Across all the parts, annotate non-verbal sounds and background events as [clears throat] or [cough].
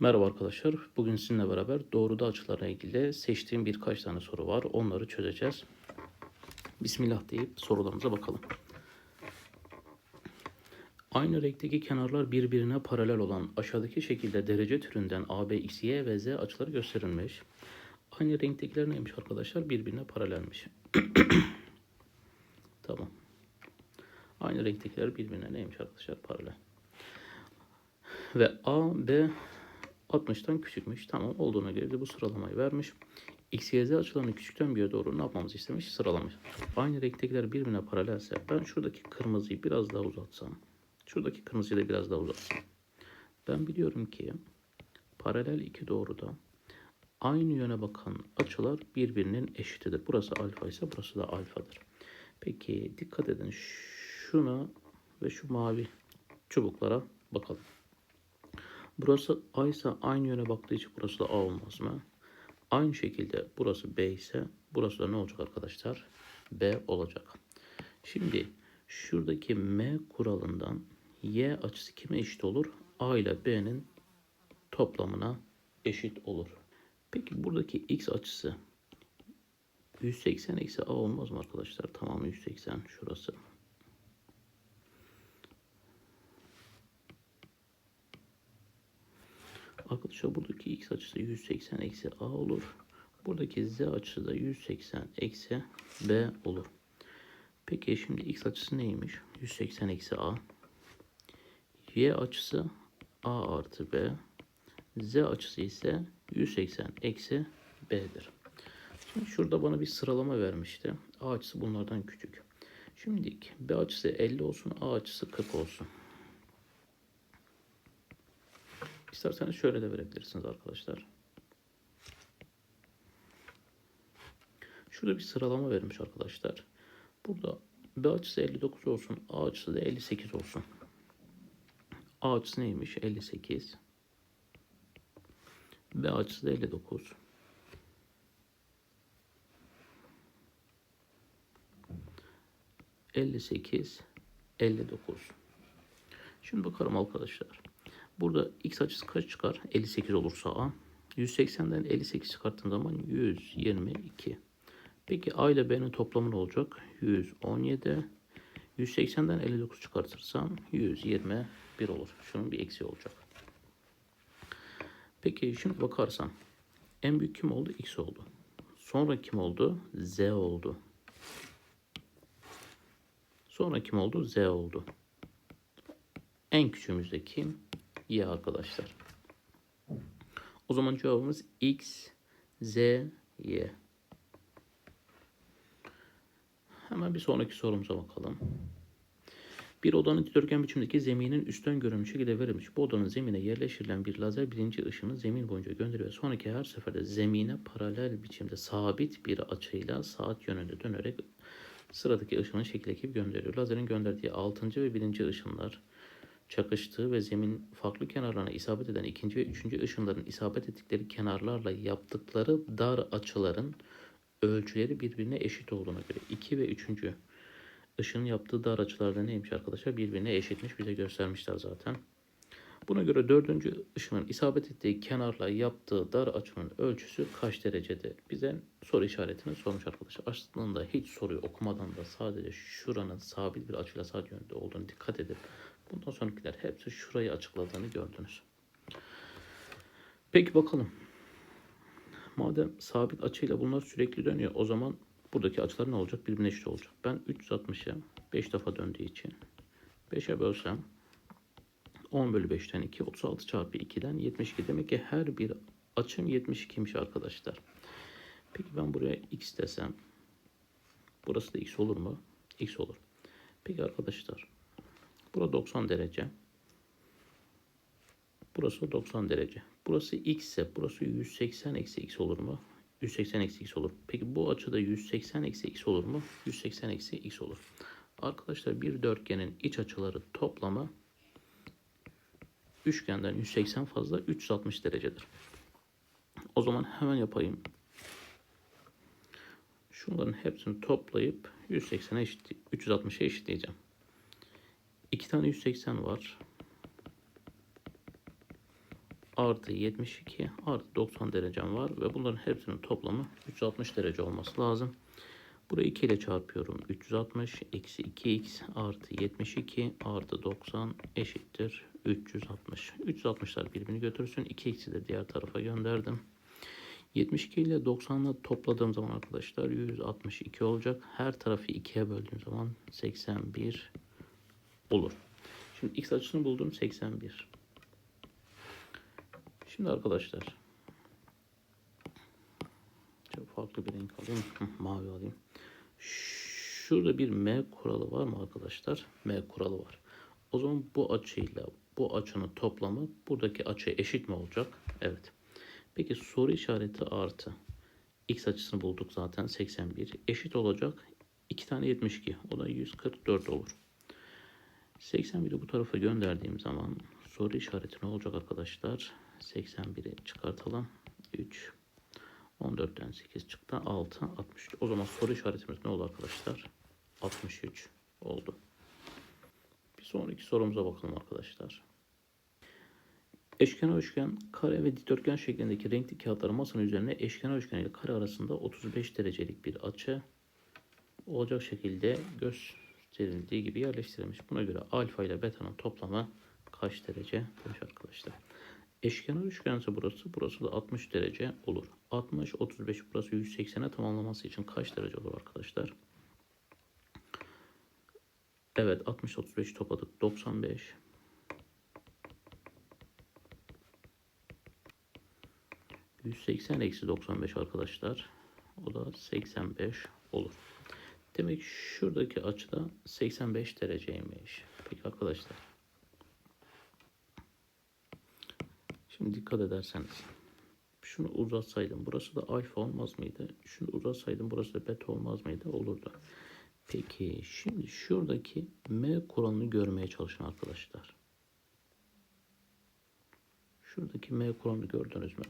Merhaba arkadaşlar. Bugün sizinle beraber doğruda açılarla ilgili seçtiğim birkaç tane soru var. Onları çözeceğiz. Bismillah deyip sorularımıza bakalım. Aynı renkteki kenarlar birbirine paralel olan aşağıdaki şekilde derece türünden AB, X, Y ve Z açıları gösterilmiş. Aynı renktekiler neymiş arkadaşlar? Birbirine paralelmiş. [clears throat] tamam. Aynı renktekiler birbirine neymiş arkadaşlar? Paralel. Ve A, B 60'tan küçükmüş. Tamam olduğuna göre de bu sıralamayı vermiş. X, Y, Z açılarını küçükten büyüğe doğru ne yapmamızı istemiş? Sıralamış. Aynı renktekiler birbirine paralelse ben şuradaki kırmızıyı biraz daha uzatsam. Şuradaki kırmızıyı da biraz daha uzatsam. Ben biliyorum ki paralel iki doğruda aynı yöne bakan açılar birbirinin eşitidir. Burası alfa ise burası da alfadır. Peki dikkat edin şuna ve şu mavi çubuklara bakalım. Burası A ise aynı yöne baktığı için burası da A olmaz mı? Aynı şekilde burası B ise burası da ne olacak arkadaşlar? B olacak. Şimdi şuradaki M kuralından Y açısı kime eşit olur? A ile B'nin toplamına eşit olur. Peki buradaki X açısı 180 eksi A olmaz mı arkadaşlar? Tamamı 180 şurası. Arkadaşlar buradaki x açısı 180 eksi a olur. Buradaki z açısı da 180 eksi b olur. Peki şimdi x açısı neymiş? 180 eksi a. Y açısı a artı b. Z açısı ise 180 eksi b'dir. Şimdi şurada bana bir sıralama vermişti. A açısı bunlardan küçük. Şimdi B açısı 50 olsun, A açısı 40 olsun. İsterseniz şöyle de verebilirsiniz arkadaşlar. Şurada bir sıralama vermiş arkadaşlar. Burada B açısı 59 olsun. A açısı da 58 olsun. A açısı neymiş? 58. B açısı da 59. Elli sekiz, elli dokuz. Şimdi bakalım arkadaşlar. Burada x açısı kaç çıkar? 58 olursa a. 180'den 58 çıkarttığım zaman 122. Peki a ile b'nin toplamı ne olacak? 117. 180'den 59 çıkartırsam 121 olur. Şunun bir eksi olacak. Peki şimdi bakarsam en büyük kim oldu? X oldu. Sonra kim oldu? Z oldu. Sonra kim oldu? Z oldu. En küçüğümüz de kim? Y arkadaşlar. O zaman cevabımız X, Z, Y. Hemen bir sonraki sorumuza bakalım. Bir odanın dikdörtgen biçimdeki zeminin üstten görünmüş şekilde verilmiş. Bu odanın zemine yerleştirilen bir lazer birinci ışını zemin boyunca gönderiyor. Sonraki her seferde zemine paralel biçimde sabit bir açıyla saat yönünde dönerek sıradaki ışının şekildeki gönderiyor. Lazerin gönderdiği 6. ve 1. ışınlar çakıştığı ve zemin farklı kenarlarına isabet eden ikinci ve üçüncü ışınların isabet ettikleri kenarlarla yaptıkları dar açıların ölçüleri birbirine eşit olduğuna göre 2 ve 3. ışının yaptığı dar açılarda neymiş arkadaşlar? Birbirine eşitmiş. Bize göstermişler zaten. Buna göre dördüncü ışının isabet ettiği kenarla yaptığı dar açının ölçüsü kaç derecedir? Bize soru işaretini sormuş arkadaşlar. Aslında hiç soruyu okumadan da sadece şuranın sabit bir açıyla saat yönünde olduğunu dikkat edip Bundan sonrakiler hepsi şurayı açıkladığını gördünüz. Peki bakalım. Madem sabit açıyla bunlar sürekli dönüyor o zaman buradaki açılar ne olacak? Birbirine eşit olacak. Ben 360'a 5 defa döndüğü için 5'e bölsem 10 bölü 5'ten 2 36 çarpı 2'den 72 demek ki her bir açım 72'ymiş arkadaşlar. Peki ben buraya x desem burası da x olur mu? x olur. Peki arkadaşlar Burası 90 derece. Burası 90 derece. Burası x ise burası 180 eksi x olur mu? 180 eksi x olur. Peki bu açıda 180 eksi x olur mu? 180 eksi x olur. Arkadaşlar bir dörtgenin iç açıları toplamı üçgenden 180 fazla 360 derecedir. O zaman hemen yapayım. Şunların hepsini toplayıp 180'e eşit, 360'a eşitleyeceğim. İki tane 180 var. artı 72 artı 90 derecem var ve bunların hepsinin toplamı 360 derece olması lazım. Burayı 2 ile çarpıyorum. 360 eksi 2x artı 72 artı 90 eşittir 360. 360'lar birbirini götürsün. 2x'i de diğer tarafa gönderdim. 72 ile 90'ı topladığım zaman arkadaşlar 162 olacak. Her tarafı 2'ye böldüğüm zaman 81 olur. Şimdi x açısını buldum 81. Şimdi arkadaşlar çok farklı bir renk alayım. Mavi alayım. Şurada bir M kuralı var mı arkadaşlar? M kuralı var. O zaman bu açıyla bu açının toplamı buradaki açıya eşit mi olacak? Evet. Peki soru işareti artı. X açısını bulduk zaten 81. Eşit olacak. 2 tane 72. O da 144 olur. 81'i bu tarafa gönderdiğim zaman soru işareti ne olacak arkadaşlar? 81'i çıkartalım. 3 14'ten 8 çıktı. 6 63. O zaman soru işaretimiz ne oldu arkadaşlar? 63 oldu. Bir sonraki sorumuza bakalım arkadaşlar. Eşkenar üçgen, kare ve dikdörtgen şeklindeki renkli kağıtları masanın üzerine eşkenar üçgen ile kare arasında 35 derecelik bir açı olacak şekilde gösterildiği gibi yerleştirilmiş. Buna göre alfa ile beta'nın toplamı kaç derece arkadaşlar. Eşkenar üçgense burası, burası da 60 derece olur. 60, 35, burası 180'e tamamlaması için kaç derece olur arkadaşlar? Evet, 60, 35 topladık. 95. ...180 eksi 95 arkadaşlar. O da 85 olur. Demek şuradaki açıda 85 dereceymiş. Peki arkadaşlar. Şimdi dikkat ederseniz. Şunu uzatsaydım burası da alfa olmaz mıydı? Şunu uzatsaydım burası da beta olmaz mıydı? Olurdu. Peki şimdi şuradaki M kuralını görmeye çalışın arkadaşlar. Şuradaki M kuralını gördünüz mü?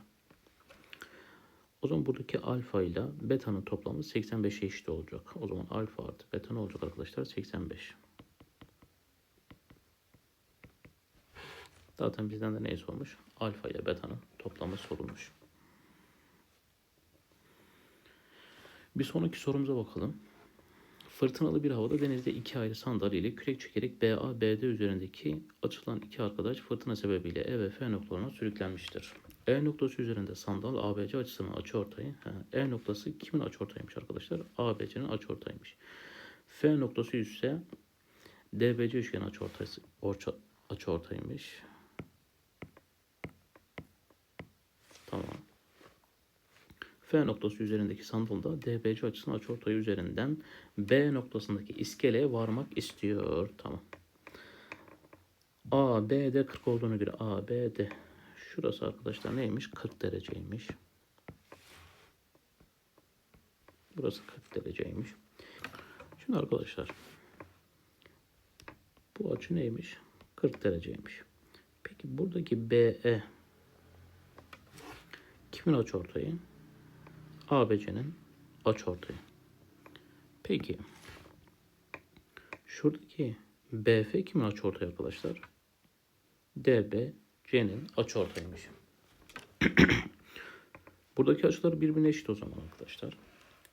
O zaman buradaki alfa ile beta'nın toplamı 85'e eşit olacak. O zaman alfa artı beta ne olacak arkadaşlar? 85. Zaten bizden de neyi sormuş? Alfa ile beta'nın toplamı sorulmuş. Bir sonraki sorumuza bakalım. Fırtınalı bir havada denizde iki ayrı sandalye ile kürek çekerek BA, BD üzerindeki açılan iki arkadaş fırtına sebebiyle E ve F noktalarına sürüklenmiştir. E noktası üzerinde sandal ABC açısının açıortayı. E noktası kimin açıortayıymış arkadaşlar? ABC'nin açıortayıymış. F noktası ise DBC üçgeni açıortaysı orça, açıortaymış. Tamam. F noktası üzerindeki sandalda DBC açısının açıortayı üzerinden B noktasındaki iskeleye varmak istiyor. Tamam. A, B, D 40 olduğunu göre A, B, D. Şurası arkadaşlar neymiş? 40 dereceymiş. Burası 40 dereceymiş. Şimdi arkadaşlar bu açı neymiş? 40 dereceymiş. Peki buradaki BE kimin açıortayı? ABC'nin açıortayı. Peki şuradaki BF kimin açıortayı arkadaşlar? DB C'nin açıortayıymış. [clears throat] Buradaki açılar birbirine eşit o zaman arkadaşlar.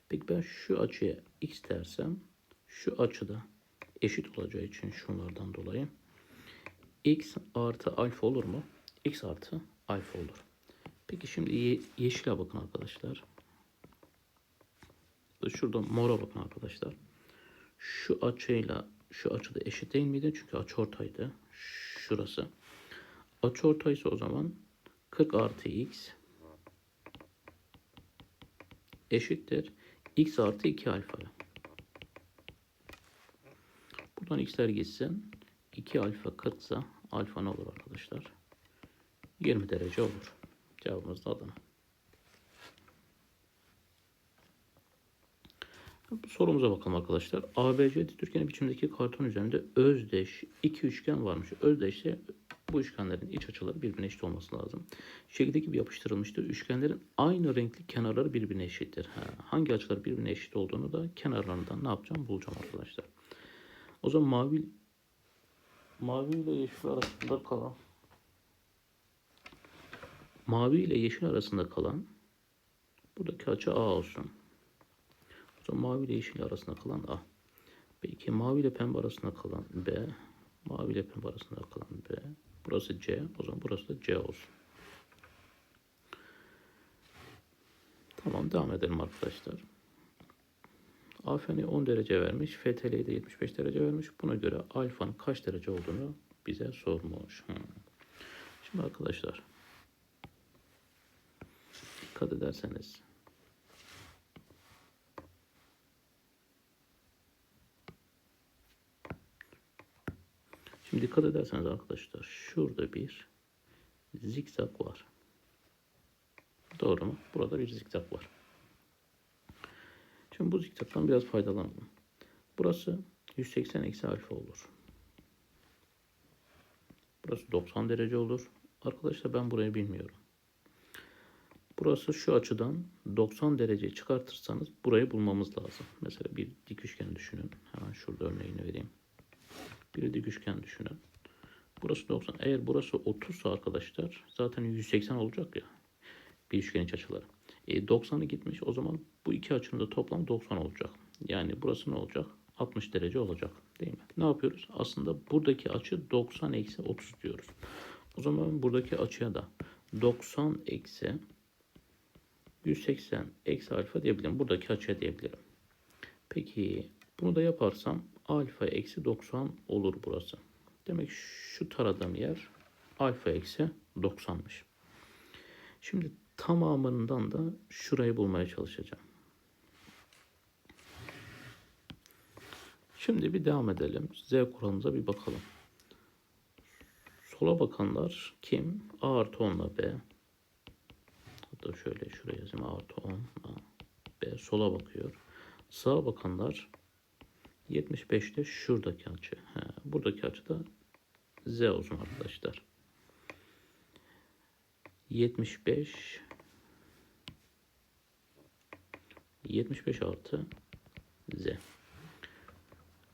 Peki ben şu açıya x dersem şu açıda eşit olacağı için şunlardan dolayı x artı alfa olur mu? x artı alfa olur. Peki şimdi ye yeşile bakın arkadaşlar. Şurada mora bakın arkadaşlar. Şu açıyla şu açıda eşit değil miydi? Çünkü açıortaydı. Şurası. Açıortay ise o zaman 40 artı x eşittir x artı 2 alfa. Buradan x'ler gitsin. 2 alfa 40 ise alfa ne olur arkadaşlar? 20 derece olur. Cevabımız da Adana. Sorumuza bakalım arkadaşlar. ABC dikdörtgeni biçimdeki karton üzerinde özdeş iki üçgen varmış. Özdeş ise bu üçgenlerin iç açıları birbirine eşit olması lazım. Şekildeki gibi yapıştırılmıştır. Üçgenlerin aynı renkli kenarları birbirine eşittir. Ha, hangi açılar birbirine eşit olduğunu da kenarlarından ne yapacağım bulacağım arkadaşlar. O zaman mavi mavi ile yeşil arasında kalan Mavi ile yeşil arasında kalan buradaki açı A olsun. Zaman mavi ile yeşil arasında kalan A. Peki mavi ile pembe arasında kalan B. Mavi ile pembe arasında kalan B. Burası C. O zaman burası da C olsun. Tamam devam edelim arkadaşlar. AFN'e 10 derece vermiş. FTL'ye de 75 derece vermiş. Buna göre alfanın kaç derece olduğunu bize sormuş. Hmm. Şimdi arkadaşlar dikkat ederseniz Şimdi dikkat ederseniz arkadaşlar şurada bir zikzak var. Doğru mu? Burada bir zikzak var. Şimdi bu zikzaktan biraz faydalanalım. Burası 180 eksi alfa olur. Burası 90 derece olur. Arkadaşlar ben burayı bilmiyorum. Burası şu açıdan 90 derece çıkartırsanız burayı bulmamız lazım. Mesela bir dik üçgen düşünün. Hemen şurada örneğini vereyim. Bir dik üçgen düşünün. Burası 90. Eğer burası 30 ise arkadaşlar zaten 180 olacak ya. Bir üçgen iç açıları. E, 90'ı gitmiş. O zaman bu iki açının da toplam 90 olacak. Yani burası ne olacak? 60 derece olacak. Değil mi? Ne yapıyoruz? Aslında buradaki açı 90 eksi 30 diyoruz. O zaman buradaki açıya da 90 eksi 180 eksi alfa diyebilirim. Buradaki açıya diyebilirim. Peki bunu da yaparsam alfa eksi 90 olur burası. Demek şu taradığım yer alfa eksi 90'mış. Şimdi tamamından da şurayı bulmaya çalışacağım. Şimdi bir devam edelim. Z kuralımıza bir bakalım. Sola bakanlar kim? A artı 10 ile B. Hatta şöyle şuraya yazayım. A artı 10 B sola bakıyor. Sağa bakanlar 75'te şuradaki açı. He, buradaki açı da Z olsun arkadaşlar. 75 75 artı Z.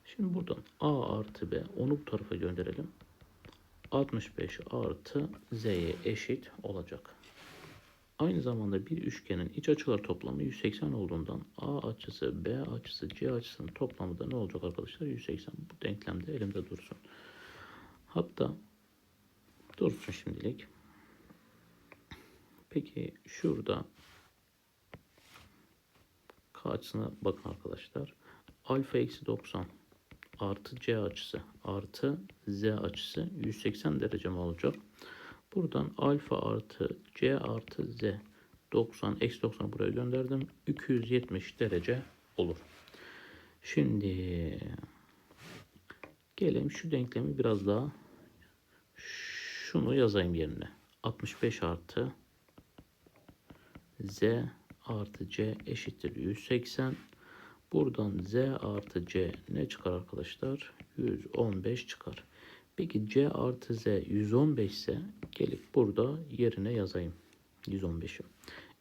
Şimdi buradan A artı B onu bu tarafa gönderelim. 65 artı Z'ye eşit olacak. Aynı zamanda bir üçgenin iç açılar toplamı 180 olduğundan A açısı, B açısı, C açısının toplamı da ne olacak arkadaşlar? 180. Bu denklemde elimde dursun. Hatta dursun şimdilik. Peki şurada K açısına bakın arkadaşlar. Alfa eksi 90 artı C açısı artı Z açısı 180 derece mi olacak? Buradan alfa artı C artı Z 90 eksi 90 buraya gönderdim. 270 derece olur. Şimdi gelelim şu denklemi biraz daha şunu yazayım yerine. 65 artı Z artı C eşittir 180. Buradan Z artı C ne çıkar arkadaşlar? 115 çıkar. Peki C artı Z 115 ise gelip burada yerine yazayım. 115'i.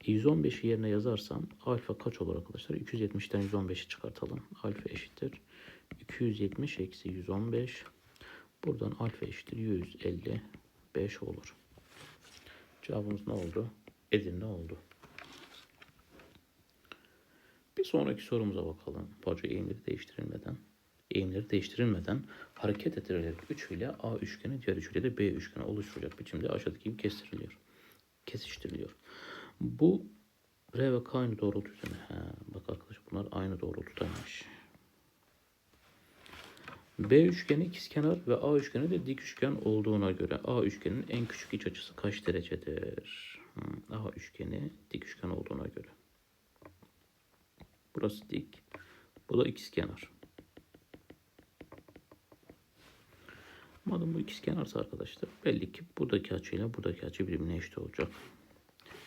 E 115'i yerine yazarsam alfa kaç olur arkadaşlar? 270'ten 115'i çıkartalım. Alfa eşittir. 270 eksi 115. Buradan alfa eşittir 155 olur. Cevabımız ne oldu? Edirne oldu. Bir sonraki sorumuza bakalım. Parça eğimleri değiştirilmeden eğimleri değiştirilmeden hareket ettirilerek üçüyle A üçgeni diğer üçüyle de B üçgeni oluşturacak biçimde aşağıdaki gibi kestiriliyor. Kesiştiriliyor. Bu R ve K aynı doğrultu üzerine. He, bak arkadaşlar bunlar aynı doğrultudaymış. B üçgeni ikizkenar ve A üçgeni de dik üçgen olduğuna göre A üçgenin en küçük iç açısı kaç derecedir? Hmm, A üçgeni dik üçgen olduğuna göre. Burası dik. Bu da ikizkenar. Madem bu ikizkenarsa arkadaşlar belli ki buradaki açıyla buradaki açı birbirine eşit olacak.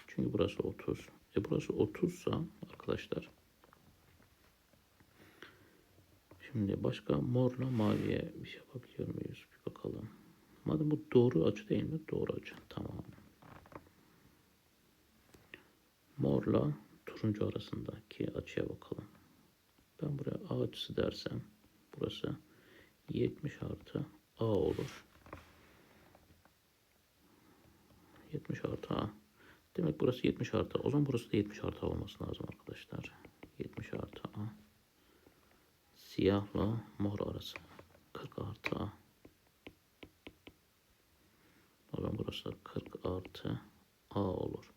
Çünkü burası 30. E burası 30 sa arkadaşlar Şimdi başka morla maviye bir şey yapabiliyor muyuz? Bir bakalım. Madem bu doğru açı değil mi? Doğru açı. Tamam. Morla turuncu arasındaki açıya bakalım. Ben buraya A açısı dersem burası 70 artı A olur. 70 artı A. Demek burası 70 artı. O zaman burası da 70 artı olması lazım arkadaşlar. 70 artı A. Siyahla mor arası. 40 artı A. O zaman burası da 40 artı A olur.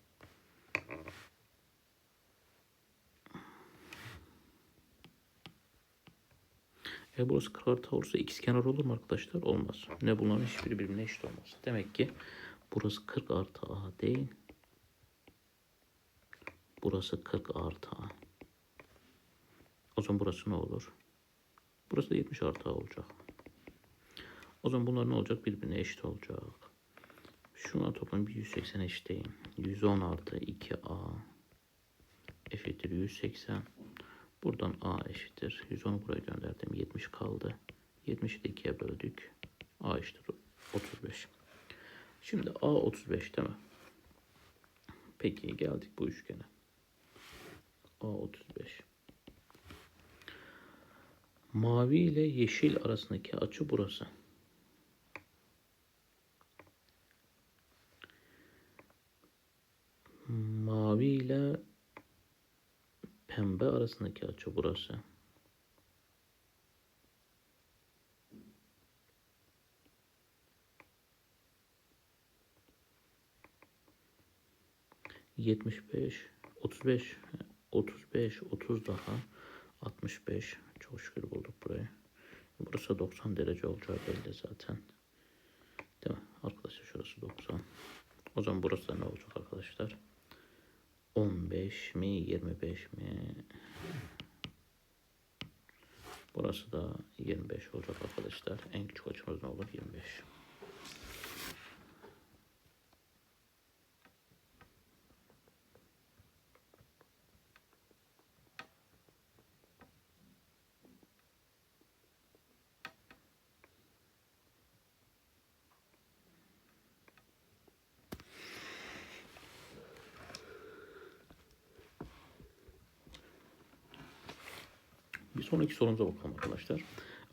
E burası 40 artı olursa x kenar olur mu arkadaşlar? Olmaz. Ne bunların hiçbiri birbirine eşit olmaz. Demek ki burası 40 artı A değil. Burası 40 artı A. O zaman burası ne olur? Burası da 70 artı A olacak. O zaman bunlar ne olacak? Birbirine eşit olacak. Şuna toplam bir 180 eşitleyeyim. 110 artı 2A eşittir 180. Buradan A eşittir. 110'u buraya gönderdim. 70 kaldı. 70'i de 2'ye böldük. A eşittir 35. Şimdi A 35 değil mi? Peki geldik bu üçgene. A 35. Mavi ile yeşil arasındaki açı burası. Mavi ile pembe arasındaki açı burası. Yetmiş beş, otuz beş, otuz beş, otuz daha, altmış beş. Çok şükür bulduk burayı. Burası 90 derece olacağı belli zaten. Değil mi? Arkadaşlar şurası 90. O zaman burası da ne olacak arkadaşlar? 15 mi 25 mi? Burası da 25 olacak arkadaşlar. En küçük açımız ne olur? 25. Bir sonraki sorumuza bakalım arkadaşlar.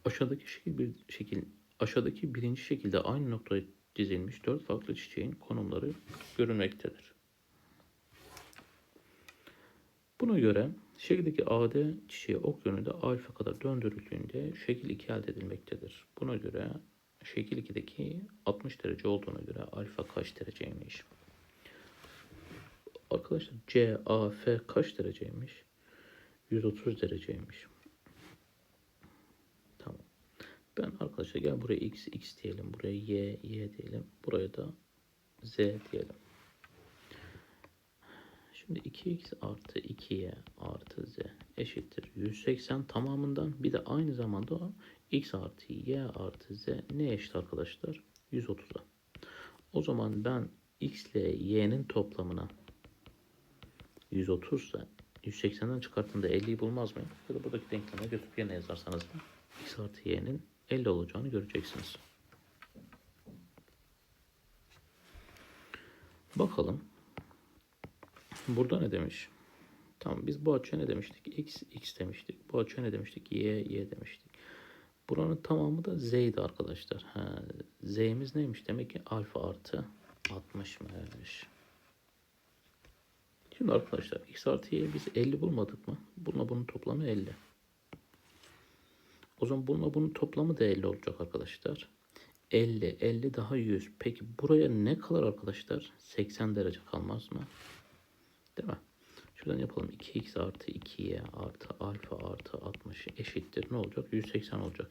Aşağıdaki şekil bir şekil aşağıdaki birinci şekilde aynı noktaya dizilmiş dört farklı çiçeğin konumları görünmektedir. Buna göre şekildeki AD çiçeği ok yönünde alfa kadar döndürüldüğünde şekil 2 elde edilmektedir. Buna göre şekil 2'deki 60 derece olduğuna göre alfa kaç dereceymiş? Arkadaşlar CAF kaç dereceymiş? 130 dereceymiş. Tamam. Ben arkadaşlar gel buraya x x diyelim. Buraya y y diyelim. Buraya da z diyelim. Şimdi 2x artı 2y artı z eşittir 180 tamamından bir de aynı zamanda o x artı y artı z ne eşit arkadaşlar? 130'a. O zaman ben x ile y'nin toplamına 130 ise 180'den çıkarttığında 50'yi bulmaz mıyım? Ya da buradaki denkleme götürüp yerine yazarsanız da x artı y'nin 50 olacağını göreceksiniz. Bakalım. Burada ne demiş? Tamam biz bu açıya ne demiştik? X, X demiştik. Bu açıya ne demiştik? Y, Y demiştik. Buranın tamamı da Z'ydi arkadaşlar. Ha, Z'miz neymiş? Demek ki alfa artı 60'mış. Şimdi arkadaşlar x artı y'yi biz 50 bulmadık mı? Bununla bunun toplamı 50. O zaman bununla bunun toplamı da 50 olacak arkadaşlar. 50, 50 daha 100. Peki buraya ne kalır arkadaşlar? 80 derece kalmaz mı? Değil mi? Şuradan yapalım. 2x artı 2y artı alfa artı 60 eşittir. Ne olacak? 180 olacak.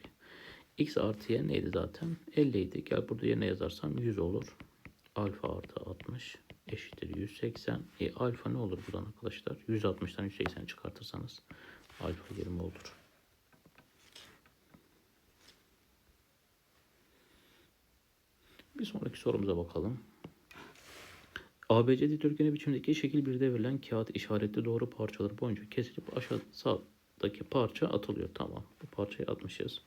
x artı y neydi zaten? 50 idi. Gel burada yerine yazarsam 100 olur. Alfa artı 60 eşittir 180. E alfa ne olur buradan arkadaşlar? 160'tan 180 çıkartırsanız alfa 20 olur. Bir sonraki sorumuza bakalım. ABC dikdörtgeni biçimdeki şekil 1'de verilen kağıt işaretli doğru parçaları boyunca kesilip aşağı sağdaki parça atılıyor. Tamam. Bu parçayı atmışız.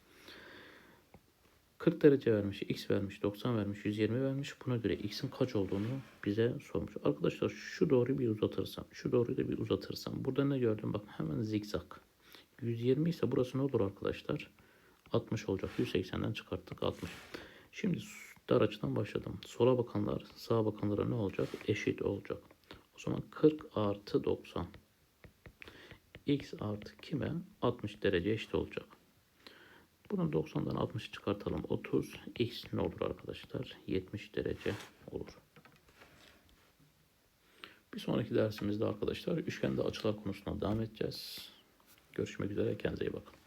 40 derece vermiş, x vermiş, 90 vermiş, 120 vermiş. Buna göre x'in kaç olduğunu bize sormuş. Arkadaşlar şu doğruyu bir uzatırsam, şu doğruyu da bir uzatırsam. Burada ne gördüm? Bak hemen zikzak. 120 ise burası ne olur arkadaşlar? 60 olacak. 180'den çıkarttık 60. Şimdi dar açıdan başladım. Sola bakanlar sağa bakanlara ne olacak? Eşit olacak. O zaman 40 artı 90. X artı kime? 60 derece eşit olacak. Bunu 90'dan 60 çıkartalım. 30. X ne olur arkadaşlar? 70 derece olur. Bir sonraki dersimizde arkadaşlar üçgende açılar konusuna devam edeceğiz. Görüşmek üzere. Kendinize iyi bakın.